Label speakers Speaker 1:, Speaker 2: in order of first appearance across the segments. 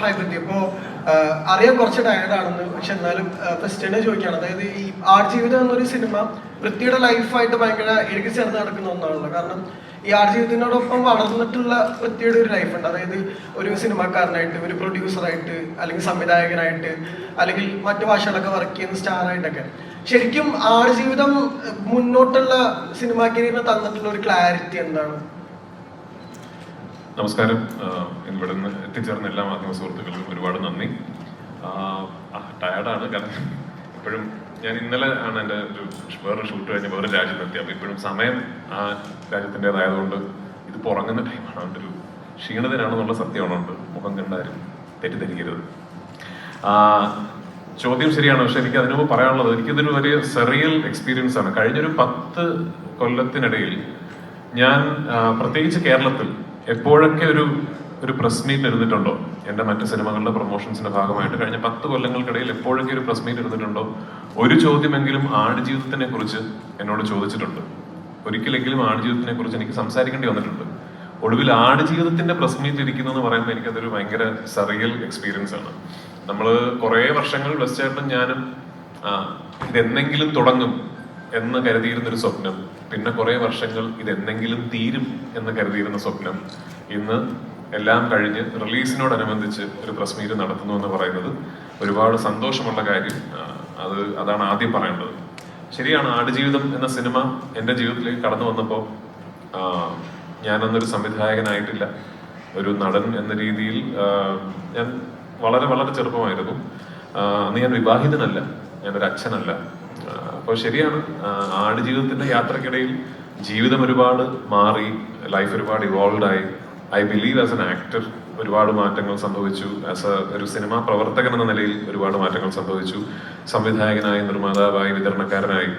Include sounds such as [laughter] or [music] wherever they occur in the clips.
Speaker 1: Hi പറ്റി ആഹ്, അറിയാൻ കുറച്ച് ടയർഡാണെന്ന് പക്ഷെ എന്നാലും ഫസ്റ്റ് ചോദിക്കുകയാണ്. അതായത് ഈ ആടുജീവിതം എന്നൊരു സിനിമ പൃഥ്വിയുടെ ലൈഫായിട്ട് ഭയങ്കര എനിക്ക് ചേർന്ന് നടക്കുന്ന ഒന്നാണല്ലോ. കാരണം ഈ ആടുജീവിതത്തിനോടൊപ്പം വളർന്നിട്ടുള്ള വൃത്തിയുടെ ഒരു ലൈഫ് ഉണ്ട്. അതായത് ഒരു സിനിമക്കാരനായിട്ട് ഒരു പ്രൊഡ്യൂസറായിട്ട് അല്ലെങ്കിൽ സംവിധായകനായിട്ട് അല്ലെങ്കിൽ മറ്റു ഭാഷകളൊക്കെ വർക്ക് ചെയ്യുന്ന സ്റ്റാറായിട്ടൊക്കെ ശരിക്കും ആടുജീവിതം ജീവിതം മുന്നോട്ടുള്ള സിനിമാ കരിയറിന് തന്നിട്ടുള്ള ഒരു ക്ലാരിറ്റി എന്താണ്?
Speaker 2: നമസ്കാരം. ഇവിടെ നിന്ന് എത്തിച്ചേർന്ന എല്ലാ മാധ്യമ സുഹൃത്തുക്കൾക്കും ഒരുപാട് നന്ദി. ടയർഡാണ് കാരണം ഇപ്പോഴും ഞാൻ ഇന്നലെ ആണ് എന്റെ ഒരു വേറൊരു ഷൂട്ട് കഴിഞ്ഞ് വേറൊരു രാജ്യത്തെത്തി അപ്പോൾ ഇപ്പോഴും സമയം ആ രാജ്യത്തിന്റെതായതുകൊണ്ട് ഇത് പുറങ്ങുന്ന ടൈമാണ് അതുകൊണ്ട് ഒരു ക്ഷീണിതനാണെന്നുള്ള സത്യമാണുണ്ട് മുഖം കണ്ടാരും തെറ്റിദ്ധരിക്കരുത്. ചോദ്യം ശരിയാണ്? പക്ഷെ എനിക്ക് അതിനു പറയാനുള്ളത് എനിക്കിതൊരു വലിയ സെറിയൽ എക്സ്പീരിയൻസ് ആണ്. കഴിഞ്ഞൊരു പത്ത് കൊല്ലത്തിനിടയിൽ ഞാൻ പ്രത്യേകിച്ച് കേരളത്തിൽ എപ്പോഴൊക്കെ ഒരു ഒരു പ്രസ് മീറ്റ് ഇരുന്നിട്ടുണ്ടോ? എന്റെ മറ്റ് സിനിമകളുടെ പ്രൊമോഷൻസിന്റെ ഭാഗമായിട്ട് കഴിഞ്ഞ പത്ത് കൊല്ലങ്ങൾക്കിടയിൽ എപ്പോഴൊക്കെ ഒരു പ്രസ് മീറ്റ് ഇരുന്നിട്ടുണ്ടോ? ഒരു ചോദ്യമെങ്കിലും ആടുജീവിതത്തിനെ കുറിച്ച് എന്നോട് ചോദിച്ചിട്ടുണ്ട്. ഒരിക്കലെങ്കിലും ആടുജീവിതത്തിനെ കുറിച്ച് എനിക്ക് സംസാരിക്കേണ്ടി വന്നിട്ടുണ്ട്. ഒടുവിൽ ആടുജീവിതത്തിന്റെ പ്രസ് മീറ്റ് ഇരിക്കുന്നു എന്ന് പറയുമ്പോൾ എനിക്കതൊരു ഭയങ്കര സറിയൽ എക്സ്പീരിയൻസ് ആണ്. നമ്മൾ കുറേ വർഷങ്ങൾ വെസ്റ്റേട്ടൻ ഞാനും ആ, ഇതെന്നെങ്കിലും തുടങ്ങും എന്ന് കരുതിയിരുന്ന ഒരു സ്വപ്നം. പിന്നെ കുറെ വർഷങ്ങൾ ഇതെന്നെങ്കിലും തീരും എന്ന് കരുതിയിരുന്ന സ്വപ്നം ഇന്ന് എല്ലാം കഴിഞ്ഞ് റിലീസിനോടനുബന്ധിച്ച് ഒരു പ്രസ് മീറ്റ് നടത്തുന്നു എന്ന് പറയുന്നത് ഒരുപാട് സന്തോഷമുള്ള കാര്യം. അത് അതാണ് ആദ്യം പറയേണ്ടത്. ശരിയാണ് ആടുജീവിതം എന്ന സിനിമ എന്റെ ജീവിതത്തിലേക്ക് കടന്നു വന്നപ്പോൾ ഞാനന്നൊരു സംവിധായകനായിട്ടില്ല. ഒരു നടൻ എന്ന രീതിയിൽ ഞാൻ വളരെ വളരെ ചെറുപ്പമായിരുന്നു. അന്ന് ഞാൻ വിവാഹിതനല്ല ഞാനൊരു അച്ഛനല്ല. അപ്പോൾ ശരിയാണ്. ആട് ആടുജീവിതത്തിന്റെ യാത്രക്കിടയിൽ ജീവിതം ഒരുപാട് മാറി ലൈഫ് ഒരുപാട് ഇവോൾവ് ആയി. I believe as an actor ഒരുപാട് മാറ്റങ്ങൾ സംഭവിച്ചു. ആസ് എ ഒരു സിനിമാ പ്രവർത്തകൻ എന്ന നിലയിൽ ഒരുപാട് മാറ്റങ്ങൾ സംഭവിച്ചു. സംവിധായകനായി നിർമ്മാതാവായി വിതരണക്കാരനായി.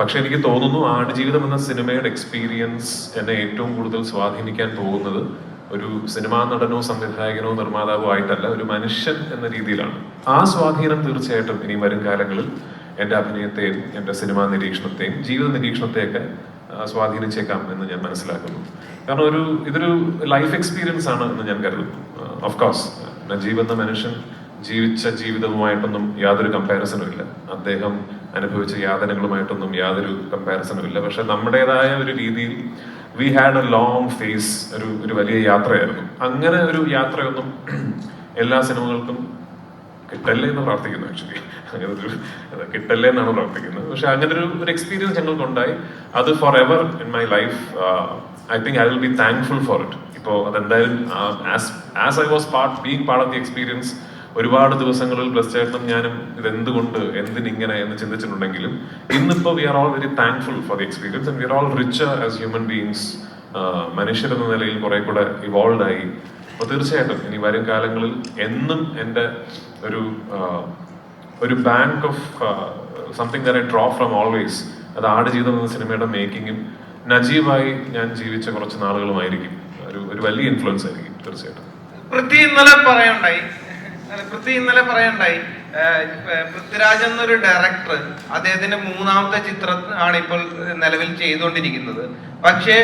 Speaker 2: പക്ഷെ എനിക്ക് തോന്നുന്നു ആടുജീവിതം എന്ന സിനിമയുടെ എക്സ്പീരിയൻസ് എന്നെ ഏറ്റവും കൂടുതൽ സ്വാധീനിക്കാൻ പോകുന്നത് ഒരു സിനിമാ നടനോ സംവിധായകനോ നിർമ്മാതാവോ ആയിട്ടല്ല ഒരു മനുഷ്യൻ എന്ന രീതിയിലാണ്. ആ സ്വാധീനം തീർച്ചയായിട്ടും ഇനി വരും കാലങ്ങളിൽ എന്റെ അഭിനയത്തെയും എന്റെ സിനിമാ നിരീക്ഷണത്തെയും ജീവിത നിരീക്ഷണത്തെയൊക്കെ സ്വാധീനിച്ചേക്കാം എന്ന് ഞാൻ മനസ്സിലാക്കുന്നു. കാരണം ഒരു ഇതൊരു ലൈഫ് എക്സ്പീരിയൻസ് ആണ് എന്ന് ഞാൻ കരുതുന്നു. ഓഫ് കോഴ്സ് നജീബ് എന്ന മനുഷ്യൻ ജീവിച്ച ജീവിതവുമായിട്ടൊന്നും യാതൊരു കമ്പാരിസണും ഇല്ല. അദ്ദേഹം അനുഭവിച്ച യാതനകളുമായിട്ടൊന്നും യാതൊരു കമ്പാരിസണും ഇല്ല. പക്ഷെ നമ്മുടേതായ ഒരു രീതിയിൽ we had a long phase ഒരു ഒരു വലിയ യാത്രയായിരുന്നു. അങ്ങനെ ഒരു യാത്രയൊന്നും [clears throat] എല്ലാ സിനിമകൾക്കും കിട്ടല്ലേ എന്ന് പ്രാർത്ഥിക്കുന്നു ആക്ച്വലി അങ്ങനെ ഒരു കിട്ടല്ലേ എന്നാണ് പ്രാർത്ഥിക്കുന്നത്. പക്ഷെ അങ്ങനെ ഒരു ഒരു എക്സ്പീരിയൻസ് ഞങ്ങൾക്ക് ഉണ്ടായി അത് for ever in my life I think I will be thankful for it ഇപ്പോൾ അതെന്തായാലും as I was part being part of the experience ഒരുപാട് ദിവസങ്ങളിൽ ബ്ലസ് ചേട്ടനും ഞാനും ഇത് എന്തുകൊണ്ട് എന്തിനിങ്ങനെ എന്ന് ചിന്തിച്ചിട്ടുണ്ടെങ്കിലും ഇന്നിപ്പോൾ we are all very thankful for the experience and we are all richer as human beings മനുഷ്യരെന്ന നിലയിൽ കുറെ കൂടെ ഇവോൾവ് ആയി. അപ്പൊ തീർച്ചയായിട്ടും ഇനി വരും കാലങ്ങളിൽ എന്നും എന്റെ ഒരു ഒരു bank of something I draw from always അത് ആടുജീവിതം എന്ന സിനിമയുടെ മേക്കിങ്ങും നജീവായി ഞാൻ ജീവിച്ച കുറച്ച് നാളുകളുമായിരിക്കും. ഒരു ഒരു വലിയ ഇൻഫ്ലുവൻസ് ആയിരിക്കും തീർച്ചയായിട്ടും.
Speaker 3: പൃഥ്വി പൃഥ്വി ഇന്നലെ പറയണ്ടായി. പൃഥ്വിരാജ് എന്നൊരു ഡയറക്ടർ അദ്ദേഹത്തിന്റെ മൂന്നാമത്തെ ചിത്രം ആണ് ഇപ്പോൾ നിലവിൽ ചെയ്തുകൊണ്ടിരിക്കുന്നത്. പക്ഷേ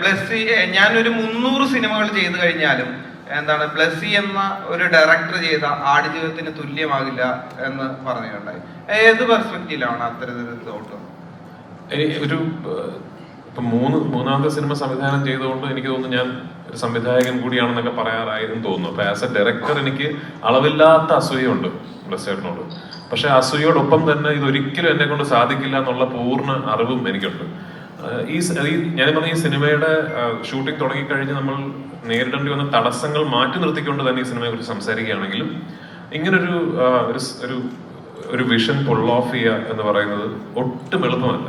Speaker 3: ബ്ലസ് ഞാനൊരു മുന്നൂറ് സിനിമകൾ ചെയ്തു കഴിഞ്ഞാലും എന്താണ് ബ്ലസ്സി എന്ന ഒരു ഡയറക്ടർ ചെയ്ത ആടുജീവിതത്തിന് തുല്യമാകില്ല എന്ന് പറഞ്ഞുണ്ടായി ഏത് പെർസ്പെക്റ്റീവിലാണ് അത്തരത്തിൽ തോട്ട്?
Speaker 2: ഒരു ഇപ്പൊ മൂന്ന് മൂന്നാമത്തെ സിനിമ സംവിധാനം ചെയ്തുകൊണ്ട് എനിക്ക് തോന്നുന്നു ഞാൻ ഒരു സംവിധായകൻ കൂടിയാണെന്നൊക്കെ പറയാറായിരുന്നു തോന്നുന്നു. അപ്പൊ ആസ് എ ഡയറക്ടർ എനിക്ക് അളവില്ലാത്ത അസൂയുണ്ട് ബ്ലസ്സേട്ടനോട് പക്ഷെ അസൂയോടൊപ്പം തന്നെ ഇത് ഒരിക്കലും എന്നെ കൊണ്ട് സാധിക്കില്ല എന്നുള്ള പൂർണ അറിവും എനിക്കുണ്ട്. ഈ ഞാൻ പറഞ്ഞ ഈ സിനിമയുടെ ഷൂട്ടിംഗ് തുടങ്ങിക്കഴിഞ്ഞ് നമ്മൾ നേരിടേണ്ടി വന്ന തടസ്സങ്ങൾ മാറ്റി നിർത്തിക്കൊണ്ട് തന്നെ ഈ സിനിമയെ കുറിച്ച് സംസാരിക്കുകയാണെങ്കിലും ഇങ്ങനൊരു ഒരു ഒരു വിഷൻ പുൾ ഓഫ് ചെയ്യുക എന്ന് പറയുന്നത് ഒട്ടും എളുപ്പമല്ല.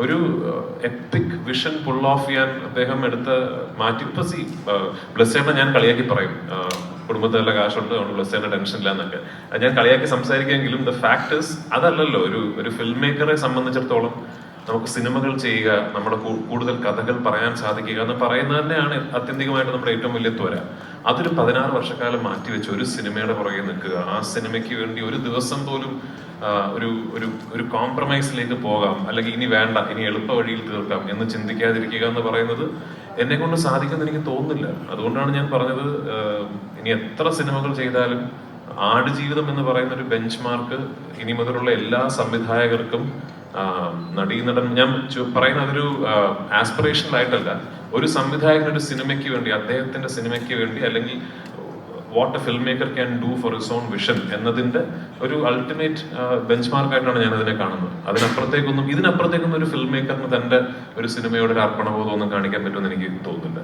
Speaker 2: ഒരു എപ്പിക് വിഷൻ പുൾ ഓഫ് ചെയ്യാൻ അദ്ദേഹം എടുത്ത മാറ്റി ഇപ്പൊ സി ഞാൻ കളിയാക്കി പറയും. കുടുംബത്തിൽ നല്ല കാശുണ്ട് അതുകൊണ്ട് ടെൻഷൻ ഇല്ല എന്നൊക്കെ ഞാൻ കളിയാക്കി സംസാരിക്കുമെങ്കിലും ദ ഫാക്ടേഴ്സ് അതല്ലല്ലോ ഒരു ഒരു ഫിലിം മേക്കറെ സംബന്ധിച്ചിടത്തോളം നമുക്ക് സിനിമകൾ ചെയ്യുക നമ്മുടെ കൂടുതൽ കഥകൾ പറയാൻ സാധിക്കുക എന്ന് പറയുന്നത് തന്നെയാണ് ആത്യന്തികമായിട്ട് നമ്മുടെ ഏറ്റവും വലിയ ത്വര. അതൊരു പതിനാറ് വർഷക്കാലം മാറ്റിവെച്ച് ഒരു സിനിമയുടെ പുറകെ നിൽക്കുക. ആ സിനിമയ്ക്ക് വേണ്ടി ഒരു ദിവസം പോലും ഒരു ഒരു ഒരു കോംപ്രമൈസിലേക്ക് പോകാം. അല്ലെങ്കിൽ ഇനി വേണ്ട ഇനി എളുപ്പ വഴിയിൽ തീർക്കാം എന്ന് ചിന്തിക്കാതിരിക്കുക എന്ന് പറയുന്നത് എന്നെ കൊണ്ട് സാധിക്കുമെന്ന് എനിക്ക് തോന്നുന്നില്ല. അതുകൊണ്ടാണ് ഞാൻ പറഞ്ഞത് ഇനി എത്ര സിനിമകൾ ചെയ്താലും ആടുജീവിതം എന്ന് പറയുന്ന ഒരു ബെഞ്ച് മാർക്ക് ഇനി മുതലുള്ള എല്ലാ സംവിധായകർക്കും ആ, നടീനടൻ ഞാൻ പറയുന്ന അതൊരു ആസ്പിറേഷണൽ ആയിട്ടല്ല. ഒരു സംവിധായകൻ ഒരു സിനിമയ്ക്ക് വേണ്ടി അദ്ദേഹത്തിന്റെ സിനിമയ്ക്ക് വേണ്ടി അല്ലെങ്കിൽ what a film maker can do for his own vision എന്നതിന്റെ ഒരു അൾട്ടിമേറ്റ് ബെഞ്ച് മാർക്കായിട്ടാണ് ഞാൻ അതിനെ കാണുന്നത്. അതിനപ്പുറത്തേക്കൊന്നും ഇതിനപ്പുറത്തേക്കൊന്നും ഒരു ഫിൽം മേക്കറിന് തന്റെ ഒരു സിനിമയോട് ഒരു അർപ്പണബോധം ഒന്നും കാണിക്കാൻ പറ്റുമെന്ന് എനിക്ക് തോന്നുന്നില്ല.